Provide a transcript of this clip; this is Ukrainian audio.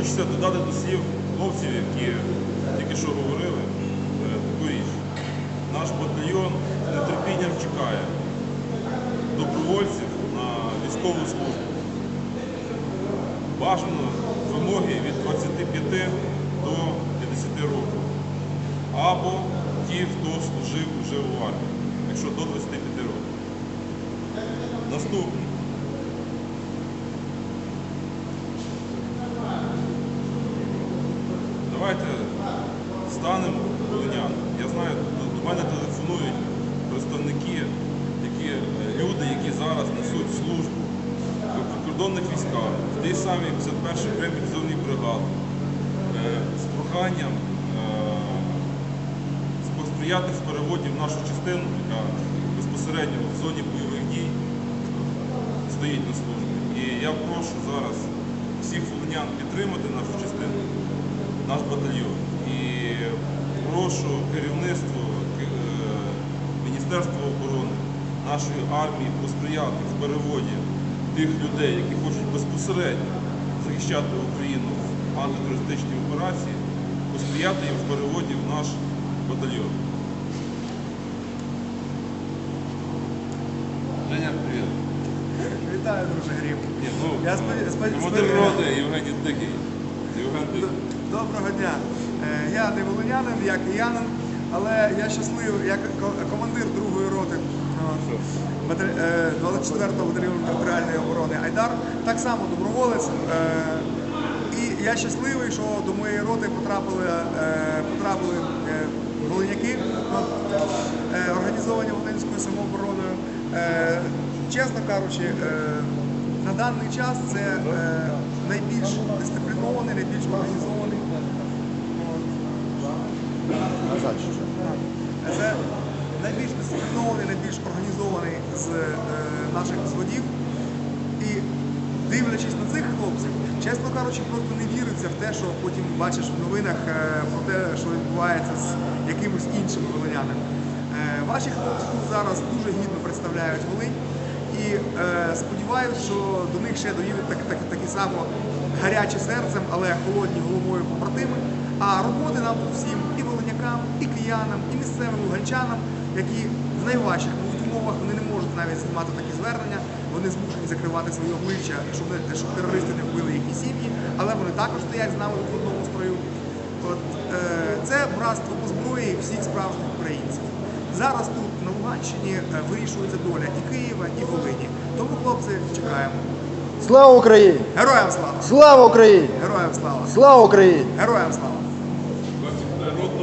Хочеться додати до слів хлопців, які тільки що говорили, е, таку річ. Наш батальйон з нетерпінням чекає добровольців на військову службу. Бажано вимоги від 25 до 50 років. Або ті, хто служив вже у армії, якщо до 25 років. Наступне. Давайте станемо волинян. Я знаю, до, мене телефонують представники, які, е, люди, які зараз несуть службу в прикордонних військах, в тій самій 51-й окремій дивізійній бригаді, е, з проханням е, посприяти в переводі в нашу частину, яка безпосередньо в зоні бойових дій стоїть на службі. І я прошу зараз всіх волинян підтримати нашу частину, наш батальйон. І прошу керівництво е, Міністерства оборони, нашої армії посприяти в переводі тих людей, які хочуть безпосередньо захищати Україну в антитерористичній операції, посприяти їм в переводі в наш батальйон. Женя, привіт. Вітаю, друже Грім. Ну, Я е, сподів- сподів- командир роти Євгеній Дикий. Євген Дикий. Доброго дня. Е, Я не волинянин, я киянин, але я щасливий, як командир другої роти 24-го батальйону територіальної оборони Айдар, так само доброволець. Е, І я щасливий, що до моєї роти потрапили, е, потрапили е, волиняки, е, організовані Волинською самообороною. Е, Чесно кажучи, е, на даний час це е, найбільш дисциплінований, найбільш організований. Назад ще. Це найбільш дисциплінований, найбільш організований з е, наших взводів. І дивлячись на цих хлопців, чесно кажучи, просто не віриться в те, що потім бачиш в новинах е, про те, що відбувається з якимось іншими волинянами. Е, ваші хлопці тут зараз дуже гідно представляють Волинь. І сподіваюся, що до них ще доїдуть так, так, такі само гарячі серцем, але холодні головою побратими. А роботи нам всім і волинякам, і киянам, і місцевим луганчанам, які в найважчих умовах вони не можуть навіть знімати такі звернення, вони змушені закривати свої обличчя, щоб, не, щоб терористи не вбили їхні сім'ї, але вони також стоять з нами в одному строю. От, е, це братство по зброї всіх справжніх українців. Зараз тут на Луганщині е, вирішується доля і Києва, і Волині. Тому, хлопці, чекаємо. Слава Україні! Героям слава! Слава Україні! Героям слава! Слава Україні! Героям слава!